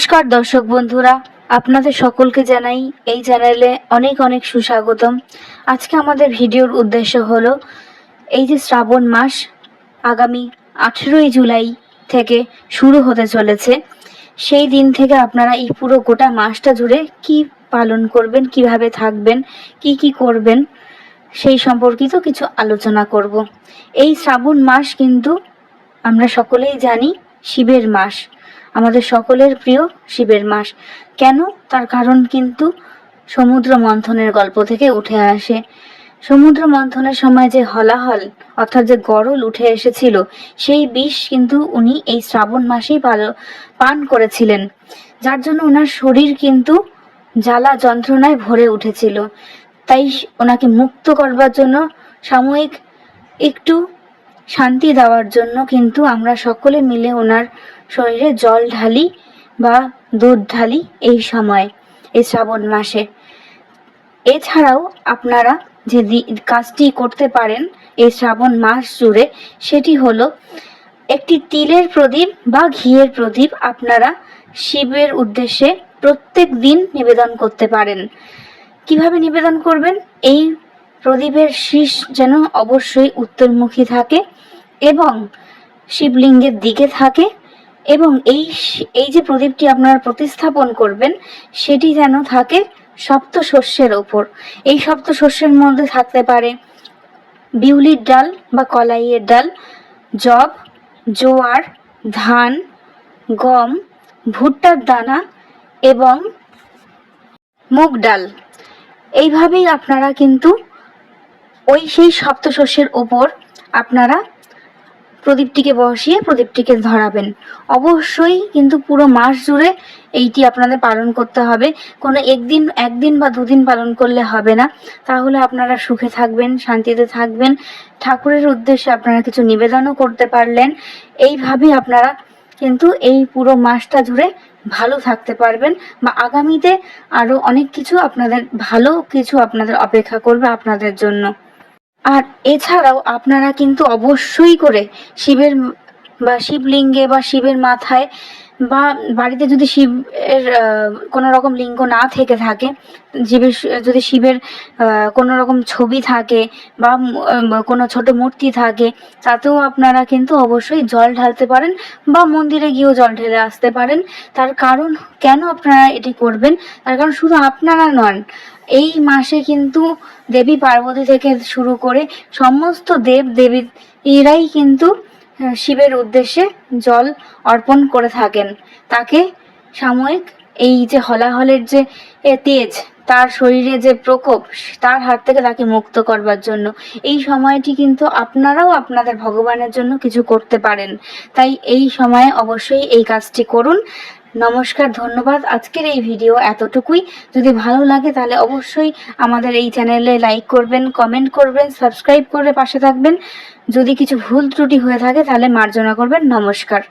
নমস্কার দর্শক বন্ধুরা, আপনাদের সকলকে জানাই এই চ্যানেলে অনেক অনেক সুস্বাগতম। আজকে আমাদের ভিডিওর উদ্দেশ্য হলো, এই যে শ্রাবণ মাস, আগামী আঠেরোই জুলাই থেকে শুরু হতে চলেছে। সেই দিন থেকে আপনারা এই পুরো গোটা মাসটা জুড়ে কি পালন করবেন, কীভাবে থাকবেন, কি কি করবেন, সেই সম্পর্কিত কিছু আলোচনা করব। এই শ্রাবণ মাস কিন্তু আমরা সকলেই জানি শিবের মাস। আমাদের সকলের প্রিয় শিবের মাস। কেন? তার কারণ কিন্তু সমুদ্র মন্থনের গল্প থেকে উঠে আসে। সমুদ্র মন্থনের সময় যে হলাহল, অর্থাৎ যে গরল উঠে এসেছিল, সেই বিষ কিন্তু উনি এই শ্রাবণ মাসেই পান করেছিলেন। যার জন্য ওনার শরীর কিন্তু জ্বালা যন্ত্রণায় ভরে উঠেছিল। তাই ওনাকে মুক্ত করবার জন্য, সাময়িক একটু শান্তি দেওয়ার জন্য কিন্তু আমরা সকলে মিলে ওনার শরীরে জল ঢালি বা দুধ ঢালি এই সময়, এই শ্রাবণ মাসে। এছাড়াও আপনারা যে কাজটি করতে পারেন এই শ্রাবণ মাস জুড়ে, সেটি হলো একটি তিলের প্রদীপ বা ঘিয়ের প্রদীপ আপনারা শিবের উদ্দেশ্যে প্রত্যেক দিন নিবেদন করতে পারেন। কীভাবে নিবেদন করবেন? এই প্রদীপের শীষ যেন অবশ্যই উত্তরমুখী থাকে এবং শিবলিঙ্গের দিকে থাকে। এবং এই এই যে প্রদীপটি আপনারা প্রতিস্থাপন করবেন, সেটি যেন থাকে সপ্ত শস্যের ওপর। এই সপ্ত শস্যের মধ্যে থাকতে পারে বিউলির ডাল বা কলাইয়ের ডাল জব জোয়ার, ধান, গম, ভুট্টার দানা এবং মুগ ডাল। এইভাবেই আপনারা কিন্তু ওই সেই সপ্তশস্যের ওপর আপনারা প্রদীপটিকে বসিয়ে প্রদীপটিকে ধরাবেন। অবশ্যই কিন্তু পুরো মাস জুড়ে এইটি আপনাদের পালন করতে হবে। কোনো একদিন একদিন বা দুদিন পালন করলে হবে না। তাহলে আপনারা সুখে থাকবেন, শান্তিতে থাকবেন। ঠাকুরের উদ্দেশ্যে আপনারা কিছু নিবেদনও করতে পারলেন। এইভাবেই আপনারা কিন্তু এই পুরো মাসটা জুড়ে ভালো থাকতে পারবেন বা আগামীতে আরও অনেক কিছু আপনাদের, ভালো কিছু আপনাদের অপেক্ষা করবে আপনাদের জন্য। আর এছাড়াও আপনারা কিন্তু অবশ্যই করে শিবের বা শিবলিঙ্গে বা শিবের মাথায় বা বাড়িতে যদি শিবের কোনো রকম লিঙ্গ না থেকে থাকে শিবের স- যদি শিবের কোনো রকম ছবি থাকে বা কোনো ছোট মূর্তি থাকে, তাতেও আপনারা কিন্তু অবশ্যই জল ঢালতে পারেন বা মন্দিরে গিয়েও জল ঢেলে আসতে পারেন। তার কারণ কেন আপনারা এটি করবেন? তার কারণ শুধু আপনারা নন, এই মাসে কিন্তু দেবী পার্বতী থেকে শুরু করে সমস্ত দেব দেবী এরাই কিন্তু শিবের উদ্দেশ্যে জল অর্পণ করে থাকেন। তাকে সাময়িক এই যে হলাহলের যে তেজ, তার শরীরে যে প্রকোপ, তার হাত থেকে তাকে মুক্ত করবার জন্য। এই সময়টি কিন্তু আপনারাও আপনাদের ভগবানের জন্য কিছু করতে পারেন। তাই এই সময়ে অবশ্যই এই কাজটি করুন। নমস্কার, ধন্যবাদ। আজকের এই ভিডিও এতটুকুই। যদি ভালো লাগে তাহলে অবশ্যই আমাদের এই চ্যানেলে লাইক করবেন কমেন্ট করবেন সাবস্ক্রাইব করে পাশে থাকবেন। যদি কিছু ভুল ত্রুটি হয়ে থাকে তাহলে মার্জনা করবেন। নমস্কার।